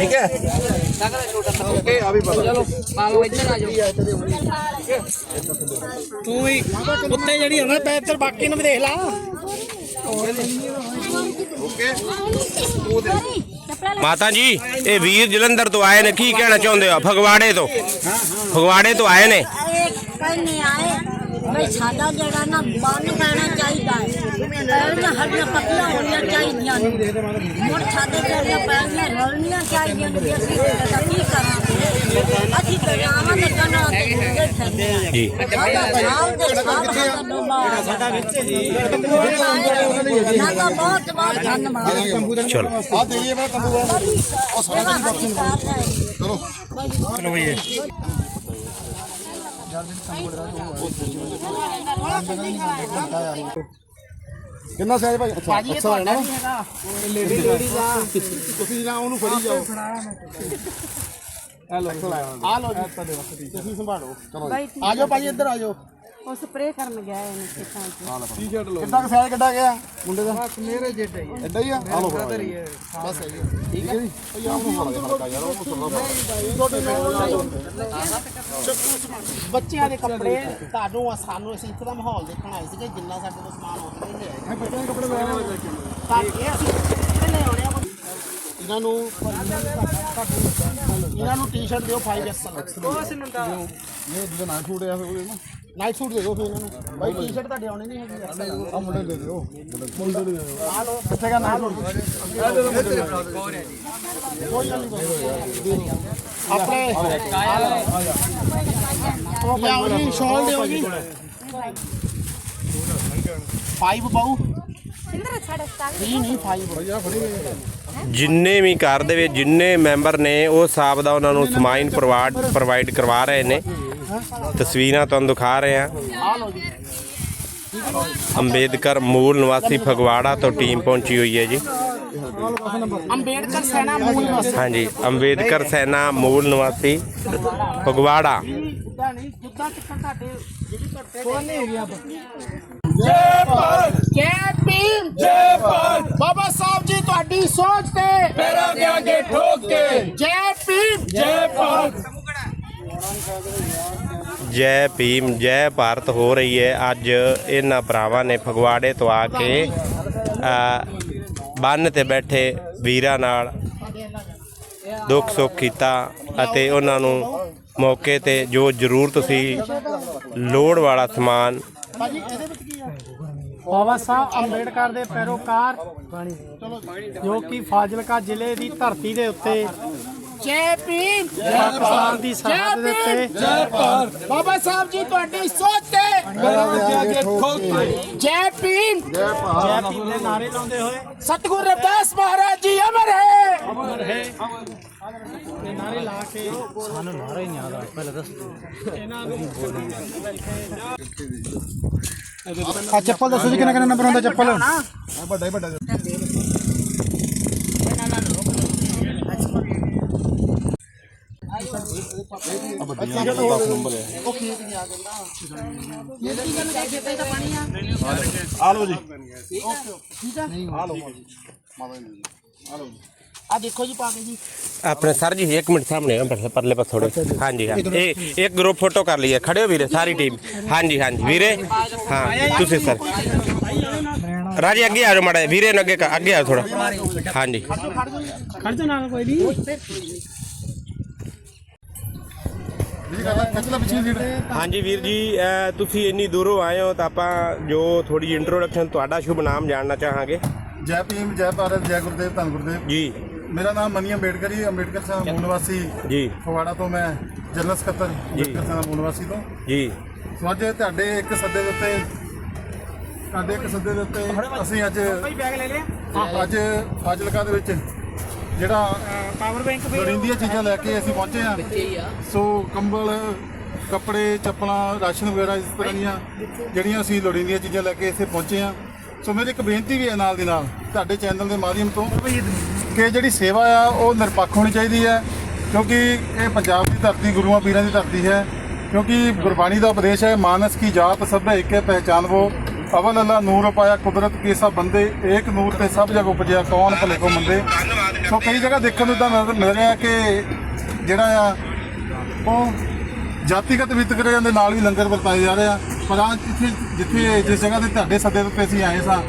ਠੀਕ ਹੈ? ਓਕੇ ਆ ਵੀ ਪਤਾ ਚਲੋ ਆਲੋ ਇੱਧਰ ਆ ਜਾਓ। ਤੂੰ ਵੀ ਉੱਤੇ ਜਿਹੜੀ ਹੁੰਦਾ ਪੈ ਇੱਧਰ ਬਾਕੀ ਨੂੰ ਵੀ ਦੇਖ ਲਾ। ਮਾਤਾ ਜੀ ਇਹ ਵੀਰ ਜਲੰਧਰ ਤੋਂ ਆਏ ਨੇ ਕੀ ਕਹਿਣਾ ਚਾਹੁੰਦੇ ਹੋ? ਫਗਵਾੜੇ ਤੋਂ? ਫਗਵਾੜੇ ਤੋਂ ਆਏ ਨੇ? ਕਹਿੰਦੇ ਆਏ ਬਈ ਸਾਡਾ ਜਿਹੜਾ ਨਾ ਬੰਨ ਪੈਣਾ ਚਾਹੀਦਾ ਹੈ। ਪੈਣੀਆਂ ਹੱਡੀਆਂ ਪਤਲੀਆਂ ਹੋਣੀਆਂ ਚਾਹੀਦੀਆਂ ਨੇ ਹੁਣ ਸਾਡੇ ਜਿਹੜੀਆਂ ਪੈਣੀਆਂ ਰਲਣੀਆਂ ਚਾਹੀਦੀਆਂ ਨੇ ਵੀ ਅਸੀਂ ਇਹਦਾ ਕੀ ਕਰਾਂਗੇ ਅਸੀਂ ਦਰਿਆਵਾਂ ਦੇ ਕੰਢਾਂ ਤੇ ਮੁੰਡੇ ਫਿਰਦੇ ਹਾਂ ਜੀ ਸਾਡਾ ਪੰਜਾਬ ਦੇ ਸਾਡਾ ਡੋਬਾ ਸਾਡਾ ਵਿੱਚ ਜੀ ਸਾਡਾ ਬਹੁਤ ਬਹੁਤ ਧੰਨਵਾਦ ਚਲੋ ਆ ਦੇਈਏ ਮੈਂ ਤੰਬੂ ਉਹ ਸਾਡਾ ਚਲੋ ਚਲੋ ਬਈ ਕਿੰਨਾ ਸਾਈਜ਼ ਭਾਈ? ਅੱਛਾ ਅੱਛਾ ਹੈ ਨਾ ਲੇਡੀ ਲੇਡੀ ਦਾ ਤੁਸੀਂ ਨਾ ਉਹਨੂੰ ਫੜੀ ਜਾਓ ਹੈਲੋ ਆ ਲੋ ਜੀ ਤੁਸੀਂ ਸੰਭਾਲੋ ਚਲੋ ਜੀ। ਆ ਜਾਓ ਭਾਈ ਇੱਧਰ ਆ ਜਾਓ। ਉਹ ਸਪਰੇਅ ਕਰਨ ਗਿਆ ਇਹਨੇ ਖੇਤਾਂ 'ਚ। ਟੀ-ਸ਼ਰਟ ਲਓ ਕਿੰਨਾ ਕੁ ਸਾਈਜ਼ ਕੱਢਾ ਗਿਆ ਮੁੰਡੇ ਦਾ? ਬਸ ਮੇਰੇ ਜਿੱਡਾ ਹੀ ਐਡਾ ਹੀ ਆ? ਆ ਲੋ ਹੀ ਹੈ। ਬਸ ਹੈ ਜੀ ਠੀਕ ਹੈ ਜੀ? ਭਈ ਆਪ ਨੂੰ ਫੜਾ ਦੇ ਹਲਕਾ ਯਾਰ ਉਹ ਬੱਚਿਆਂ ਦੇ ਕੱਪੜੇ ਤੁਹਾਨੂੰ ਸਾਨੂੰ ਅਸੀਂ ਮਾਹੌਲ ਦੇਖਣ ਆਏ ਸੀਗੇ ਜਿੰਨਾ ਸਾਡੇ ਕੋਲ ਸਮਾਨ ਹੋ ਸਕੇ ਲੈ ਬੱਚਿਆਂ ਦੇ ਕੱਪੜੇ ਲੈ ਆਏ ਤਾਂ ਇਹ ਅਸੀਂ ਕਿਹੜੇ ਲੈ ਆਉਣੇ ਆ ਇਹਨਾਂ ਨੂੰ ਇਹਨਾਂ ਨੂੰ ਟੀ-ਸ਼ਰਟ ਦਿਓ 5 ਐਕਸਲ ਇਹ ਜਿਹੜਾ ਨਾਈਟ ਸੂਟ ਆ ਫਿਰ ਉਹਦੇ ਨਾ। ਨਾਈਟ ਸੂਟ ਦੇ ਦਿਓ ਫਿਰ ਇਹਨਾਂ ਨੂੰ। ਬਾਈ ਟੀ-ਸ਼ਰਟ ਤੁਹਾਡੇ ਆਉਣੇ ਨਹੀਂ ਹੈਗੀ। ਆ ਮੁੰਡੇ ਦੇ ਦਿਓ। ਮੁੰਡੇ ਦੇ ਦਿਓ। ਆ ਲਓ ਕਿੱਥੇ ਗਿਆ ਨਾਈਟ ਸੂਟ ਆਪਣੇ ਉਹ ਲਿਆਓ ਜੀ ਸ਼ਾਲ ਦਿਓ ਜੀ। ਫਾਈਵ ਬਾਊ। ਨਹੀਂ ਨਹੀਂ ਫਾਈਵ ਭਈਆ ਫੜੀ ਗਏ ਜਿੰਨੇ ਵੀ ਘਰ ਦੇ ਵਿੱਚ ਜਿੰਨੇ ਮੈਂਬਰ ਨੇ ਉਹ ਹਿਸਾਬ ਦਾ ਉਹਨਾਂ ਨੂੰ ਸਮਾਈਨ ਪ੍ਰੋਵਾਈਡ ਪ੍ਰੋਵਾਈਡ ਕਰਵਾ ਰਹੇ ਨੇ। ਤਸਵੀਰਾਂ ਤੁਹਾਨੂੰ ਦਿਖਾ ਰਹੇ ਹਾਂ। ਆ ਲਓ ਜੀ ਅੰਬੇਦਕਰ ਮੂਲ ਨਿਵਾਸੀ ਫਗਵਾੜਾ ਤੋਂ ਟੀਮ ਪਹੁੰਚੀ ਹੋਈ ਹੈ ਜੀ। ਅੰਬੇਡਕਰ ਸੈਨਾ ਮੂਲ ਨਿਵਾਸੀ। ਹਾਂਜੀ ਅੰਬੇਦਕਰ ਸੈਨਾ ਮੂਲ ਨਿਵਾਸੀ ਫਗਵਾੜਾ। ਜਿੱਦਾਂ ਨਹੀਂ ਜਿੱਦਾਂ ਤੱਕ ਤੁਹਾਡੇ ਜਿਹੜੀ ਤੁਹਾਡੇ ਸੋਨੇ ਹੈਗੇ ਆ ਜੈ ਭੀਮ। ਜੈ ਭਾਰਤ। ਬਾਬਾ ਸਾਹਿਬ ਜੀ ਤੁਹਾਡੀ ਸੋਚ ਤੇ। ਮੇਰਾ ਦਿਆਂਗੇ ਠੋਕ ਕੇ। ਜੈ ਭੀਮ। ਜੈ ਭਾਰਤ। ਜੈ ਭੀਮ ਜੈ ਭਾਰਤ ਹੋ ਰਹੀ ਹੈ। ਅੱਜ ਇਹਨਾਂ ਭਰਾਵਾਂ ਨੇ ਫਗਵਾੜੇ ਤੋਂ ਆ ਕੇ ਬੰਨ ਤੇ ਬੈਠੇ ਵੀਰਾਂ ਨਾਲ ਦੁੱਖ ਸੁੱਖ ਕੀਤਾ ਅਤੇ ਉਹਨਾਂ ਨੂੰ ਮੌਕੇ ਤੇ ਜੋ ਜ਼ਰੂਰਤ ਸੀ ਲੋੜ ਵਾਲਾ ਸਮਾਨ। ਭਾਜੀ ਇਹਦੇ ਵਿੱਚ ਕੀ ਆ? ਬਾਬਾ ਸਾਹਿਬ ਅੰਬੇਡਕਰ ਦੇ ਪੈਰੋਕਾਰ ਜੋ ਕਿ ਫਾਜ਼ਿਲਕਾ ਜ਼ਿਲ੍ਹੇ ਦੀ ਧਰਤੀ ਦੇ ਉੱਤੇ ਜੈ ਭੀਮ। ਜੈ ਪਾਕਿਸਤਾਨ ਦੀ ਸਰਹੱਦ ਦੇ ਉੱਤੇ ਜੈ ਭਾਰਤ ਬਾਬਾ ਸਾਹਿਬ ਜੀ ਤੁਹਾਡੀ ਸੋਚ ਤੇ। ਜੈ ਭੀਮ। ਜੈ ਭਾਰਤ ਜੈ ਭੀਮ ਦੇ ਨਾਰੇ ਲਾਉਂਦੇ ਹੋਏ। ਸਤਿਗੁਰ ਰਵਿਦਾਸ ਮਹਾਰਾਜ ਜੀ ਅਮਰ ਹੈ। ਅਮਰ ਹੈ। ਇਹ ਨਾਰੇ ਲਾ ਕੇ ਸਾਨੂੰ ਨਾਰਾ ਹੀ ਨਹੀਂ ਆਦਾ ਪਹਿਲਾਂ ਦੱਸ ਇਹਨਾਂ ਨੂੰ ਆ ਚੱਪਲ ਦੱਸੋ ਜੀ ਕਿੰਨਾ ਕਿੰਨਾ ਨੰਬਰ ਹੁੰਦਾ ਚੱਪਲ? ਆ ਵੱਡਾ ਹੀ। ਵੱਡਾ ਆ ਲਓ ਜੀ। ਆ ਦੇਖੋ ਜੀ ਪਾ ਕੇ ਜੀ। ਆਪਣੇ ਸਰ ਜੀ ਇੱਕ ਮਿੰਟ ਸਾਹਮਣੇ ਆ ਪਰਲੇ ਪਰਲੇ ਪਾਸ ਥੋੜੇ ਹਾਂਜੀ ਹਾਂ। ਇਹ ਇੱਕ ਗਰੁੱਪ ਫੋਟੋ ਕਰ ਲਈਏ। ਖੜੇ ਹੋ ਵੀਰੇ ਸਾਰੀ ਟੀਮ ਹਾਂਜੀ ਹਾਂਜੀ। ਵੀਰੇ ਹਾਂ ਤੁਸੀਂ ਸਰ। ਰਾਜੀ ਅੱਗੇ ਆ ਜਾਓ ਮਾੜਾ ਵੀਰੇ ਨੂੰ ਅੱਗੇ ਅੱਗੇ ਆ ਥੋੜਾ ਹਾਂਜੀ। ਖੜ ਜਾ ਨਾਲ ਕੋਈ ਨਹੀਂ ਜੀ ਕਰ ਲੈ ਖਿੱਚ ਲੈ ਪਿੱਛੇ ਸੀਟ ਹਾਂਜੀ ਵੀਰ ਜੀ ਤੁਸੀਂ ਇੰਨੀ ਦੂਰੋਂ ਆਏ ਹੋ ਤਾਂ ਆਪਾਂ ਜੋ ਥੋੜੀ ਇੰਟਰੋਡਕਸ਼ਨ ਤੁਹਾਡਾ ਸ਼ੁਭ ਨਾਮ ਜਾਣਨਾ ਚਾਹਾਂਗੇ। ਜੈ ਭੀਮ ਜੈ ਭਾਰਤ ਜੈ ਗੁਰਦੇਵ ਧੰਨ ਗੁਰਦੇਵ। ਜੀ। ਮੇਰਾ ਨਾਮ ਮਨੀ ਅੰਬੇਡਕਰ ਜੀ ਅੰਬੇਡਕਰ ਸਾਹਿਬ ਮੂਲ ਨਿਵਾਸੀ ਜੀ। ਫਗਵਾੜਾ ਤੋਂ ਮੈਂ ਜਨਰਲ ਸਕੱਤਰ ਅੰਬੇਡਕਰ ਸਾਹਿਬ ਮੂਲ ਨਿਵਾਸੀ ਤੋਂ। ਜੀ। ਸੋ ਅੱਜ ਤੁਹਾਡੇ ਇੱਕ ਸੱਦੇ ਦੇ ਉੱਤੇ ਤੁਹਾਡੇ ਇੱਕ ਸੱਦੇ ਦੇ ਉੱਤੇ ਅਸੀਂ ਅੱਜ ਬੈਗ ਲੈ ਲਿਆ। ਅੱਜ ਫਾਜ਼ਿਲਕਾ ਦੇ ਵਿੱਚ ਜਿਹੜਾ ਪਾਵਰ ਬੈਂਕ ਲੋੜੀਂਦੀਆਂ ਚੀਜ਼ਾਂ ਲੈ ਕੇ ਅਸੀਂ ਪਹੁੰਚੇ ਆ। ਸੋ ਕੰਬਲ ਕੱਪੜੇ ਚੱਪਲਾਂ ਰਾਸ਼ਨ ਵਗੈਰਾ ਇਸ ਤਰ੍ਹਾਂ ਦੀਆਂ ਜਿਹੜੀਆਂ ਅਸੀਂ ਲੋੜੀਂਦੀਆਂ ਚੀਜ਼ਾਂ ਲੈ ਕੇ ਇੱਥੇ ਪਹੁੰਚੇ ਆ ਸੋ ਮੇਰੀ ਇੱਕ ਬੇਨਤੀ ਵੀ ਹੈ ਨਾਲ ਦੀ ਨਾਲ ਤੁਹਾਡੇ ਚੈਨਲ ਦੇ ਮਾਧਿਅਮ ਤੋਂ। ਕਿ ਜਿਹੜੀ ਸੇਵਾ ਆ, ਉਹ ਨਿਰਪੱਖ ਹੋਣੀ ਚਾਹੀਦੀ ਹੈ, ਕਿਉਂਕਿ ਇਹ ਪੰਜਾਬ ਦੀ ਧਰਤੀ, ਗੁਰੂਆਂ ਪੀਰਾਂ ਦੀ ਧਰਤੀ ਹੈ, ਕਿਉਂਕਿ ਗੁਰਬਾਣੀ ਦਾ ਉਪਦੇਸ਼ ਹੈ, ਮਾਨਸ ਕੀ ਜਾਤ ਸਭੇ ਏਕੇ ਪਹਿਚਾਨਵੋ, ਅਵਲ ਅੱਲਾ ਨੂਰ ਪਾਇਆ ਕੁਦਰਤ ਕੇ ਸਭ ਬੰਦੇ, ਏਕ ਨੂਰ ਤੇ ਸਭ ਜਗ ਉਪਜਿਆ, ਕੌਣ ਭਲੇ ਕੋ ਮੰਦੇ। ਸੋ ਕਈ ਜਗ੍ਹਾ ਦੇਖਣ ਨੂੰ ਤਾਂ ਮਿਲ ਮਿਲ ਰਿਹਾ ਕਿ ਜਿਹੜਾ ਆ, ਉਹ ਜਾਤੀਗਤ ਵਿਤਕਰਿਆਂ ਦੇ ਨਾਲ ਵੀ ਲੰਗਰ ਵਰਤਾਏ ਜਾ ਰਹੇ ਆ। ਪਰ ਆ ਜਿੱਥੇ ਜਿੱਥੇ ਜਿਸ ਜਗ੍ਹਾ ਤੇ ਤੁਹਾਡੇ ਸੱਦੇ ਦੇ ਉੱਤੇ ਅਸੀਂ ਆਏ ਸਾਂ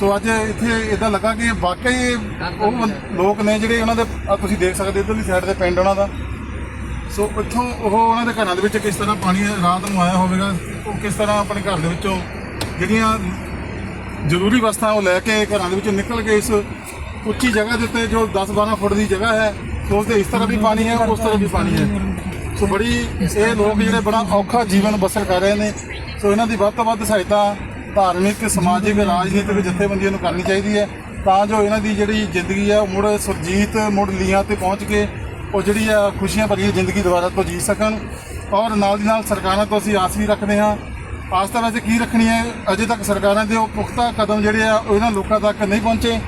ਸੋ ਅੱਜ ਇੱਥੇ ਇਦਾਂ ਲੱਗਾ ਕਿ ਵਾਕਈ ਉਹ ਬੰ- ਲੋਕ ਨੇ ਜਿਹੜੇ ਉਹਨਾਂ ਦੇ ਆਹ ਤੁਸੀਂ ਦੇਖ ਸਕਦੇ ਇੱਧਰਲੀ ਸਾਈਡ ਤੇ ਪਿੰਡ ਉਹਨਾਂ ਦਾ। ਸੋ ਇੱਥੋਂ ਉਹ ਉਹਨਾਂ ਦੇ ਘਰਾਂ ਦੇ ਵਿੱਚ ਕਿਸ ਤਰ੍ਹਾਂ ਪਾਣੀ ਰਾਤ ਨੂੰ ਆਇਆ ਹੋਵੇਗਾ, ਉਹ ਕਿਸ ਤਰ੍ਹਾਂ ਆਪਣੇ ਘਰ ਦੇ ਵਿੱਚੋਂ ਜਿਹੜੀਆਂ ਜ਼ਰੂਰੀ ਵਸਤਾਂ ਉਹ ਲੈ ਕੇ ਘਰਾਂ ਦੇ ਵਿੱਚੋਂ ਨਿਕਲ ਕੇ ਇਸ ਉੱਚੀ ਜਗ੍ਹਾ ਦੇ ਉੱਤੇ ਜੋ 10-12 ਫੁੱਟ ਦੀ ਜਗ੍ਹਾ ਹੈ, ਸੋ ਉਸ ਦੇ ਇਸ ਤਰ੍ਹਾਂ ਵੀ ਪਾਣੀ ਹੈ, ਉਸ ਤਰ੍ਹਾਂ ਵੀ ਪਾਣੀ ਹੈ। ਸੋ ਬੜੀ ਇਹ ਲੋਕ ਜਿਹੜੇ ਬੜਾ ਔਖਾ ਜੀਵਨ ਬਸਰ ਕਰ ਰਹੇ ਨੇ। ਸੋ ਇਹਨਾਂ ਦੀ ਵੱਧ ਤੋਂ ਵੱਧ ਸਹਾਇਤਾ ਧਾਰਮਿਕ, ਸਮਾਜਿਕ, ਰਾਜਨੀਤਿਕ ਜਥੇਬੰਦੀਆਂ ਨੂੰ ਕਰਨੀ ਚਾਹੀਦੀ ਹੈ। ਤਾਂ ਜੋ ਇਹਨਾਂ ਦੀ ਜਿਹੜੀ ਜ਼ਿੰਦਗੀ ਆ, ਉਹ ਮੁੜ ਸੁਰਜੀਤ, ਮੁੜ ਲੀਆਂ ਤੇ ਪਹੁੰਚ ਕੇ ਉਹ ਜਿਹੜੀ ਆ, ਖੁਸ਼ੀਆਂ ਭਰੀ ਜ਼ਿੰਦਗੀ ਦੁਬਾਰਾ ਤੋਂ ਜੀ ਸਕਣ। ਔਰ ਨਾਲ ਦੀ ਨਾਲ ਸਰਕਾਰਾਂ ਤੋਂ ਅਸੀਂ ਆਸ ਵੀ ਰੱਖਦੇ ਹਾਂ। ਆਸ ਤਾਂ ਵੈਸੇ ਕੀ ਰੱਖਣੀ ਹੈ? ਅਜੇ ਤੱਕ ਸਰਕਾਰਾਂ ਦੇ ਉਹ ਪੁਖਤਾ ਕਦਮ ਜਿਹੜੇ ਆ, ਉਹ ਇਹਨਾਂ ਲੋਕਾਂ ਤੱਕ ਨਹੀਂ ਪਹੁੰਚੇ।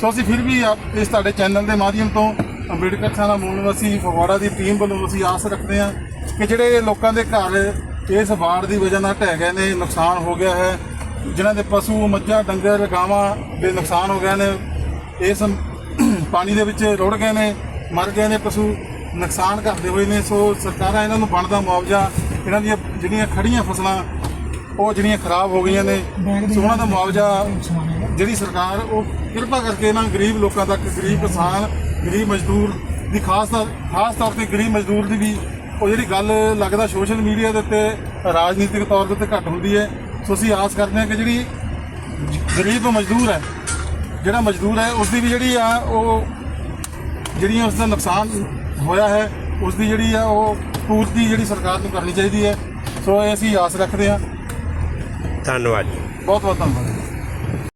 ਸੋ ਅਸੀਂ ਫਿਰ ਵੀ ਆਪ- ਇਸ ਤੁਹਾਡੇ ਚੈਨਲ ਦੇ ਮਾਧਿਅਮ ਤੋਂ ਅੰਬੇਡਕਰ ਖਾਨਾ ਮੂਲ ਨਿਵਾਸੀ ਫਗਵਾੜਾ ਦੀ ਟੀਮ ਵੱਲੋਂ ਅਸੀਂ ਆਸ ਰੱਖਦੇ ਹਾਂ ਕਿ ਜਿਹੜੇ ਲੋਕਾਂ ਦੇ ਘਰ ਇਸ ਬਾੜ ਦੀ ਵਜ੍ਹਾ ਨਾਲ ਢਹਿ ਗਏ ਨੇ, ਨੁਕਸਾਨ ਹੋ ਗਿਆ ਹੈ। ਜਿਨ੍ਹਾਂ ਦੇ ਪਸ਼ੂ, ਮੱਝਾਂ, ਡੰਗਰ, ਗਾਵਾਂ ਦੇ ਨੁਕਸਾਨ ਹੋ ਗਏ ਨੇ ਇਸ ਪਾਣੀ ਦੇ ਵਿੱਚ ਰੁੜ ਗਏ ਨੇ, ਮਰ ਗਏ ਨੇ ਪਸ਼ੂ, ਨੁਕਸਾਨ ਕਰਦੇ ਹੋਏ ਨੇ। ਸੋ ਸਰਕਾਰਾਂ ਇਹਨਾਂ ਨੂੰ ਬਣਦਾ ਮੁਆਵਜ਼ਾ, ਇਹਨਾਂ ਦੀਆਂ ਜਿਹੜੀਆਂ ਖੜੀਆਂ ਫਸਲਾਂ, ਉਹ ਜਿਹੜੀਆਂ ਖਰਾਬ ਹੋ ਗਈਆਂ ਨੇ, ਸੋ ਉਹਨਾਂ ਦਾ ਮੁਆਵਜ਼ਾ ਜਿਹੜੀ ਸਰਕਾਰ, ਉਹ ਕਿਰਪਾ ਕਰਕੇ ਇਹਨਾਂ ਗਰੀਬ ਲੋਕਾਂ ਤੱਕ, ਗਰੀਬ ਕਿਸਾਨ, ਗਰੀਬ ਮਜ਼ਦੂਰ ਦੀ ਖਾਸ ਤੌਰ ਖਾਸ ਤੌਰ ਤੇ ਗਰੀਬ ਮਜ਼ਦੂਰ ਦੀ ਵੀ ਉਹ ਜਿਹੜੀ ਗੱਲ ਲੱਗਦਾ ਸੋਸ਼ਲ ਮੀਡੀਆ ਦੇ ਉੱਤੇ, ਰਾਜਨੀਤਿਕ ਤੌਰ ਦੇ ਉੱਤੇ ਘੱਟ ਹੁੰਦੀ ਹੈ। ਸੋ ਅਸੀਂ ਆਸ ਕਰਦੇ ਹਾਂ ਕਿ ਜਿਹੜੀ ਗਰੀਬ ਮਜ਼ਦੂਰ ਹੈ ਜਿਹੜਾ ਮਜ਼ਦੂਰ ਹੈ ਉਸ ਦੀ ਵੀ ਜਿਹੜੀ ਆ ਉਹ ਜਿਹੜੀਆਂ ਉਸ ਦਾ ਨੁਕਸਾਨ ਹੋਇਆ ਹੈ ਉਸ ਦੀ ਜਿਹੜੀ ਆ ਉਹ ਪੂਰਤੀ ਜਿਹੜੀ ਸਰਕਾਰ ਨੂੰ ਕਰਨੀ ਚਾਹੀਦੀ ਹੈ। ਸੋ ਇਹ ਅਸੀਂ ਆਸ ਰੱਖਦੇ ਹਾਂ। ਧੰਨਵਾਦ ਜੀ। ਬਹੁਤ ਬਹੁਤ ਧੰਨਵਾਦ।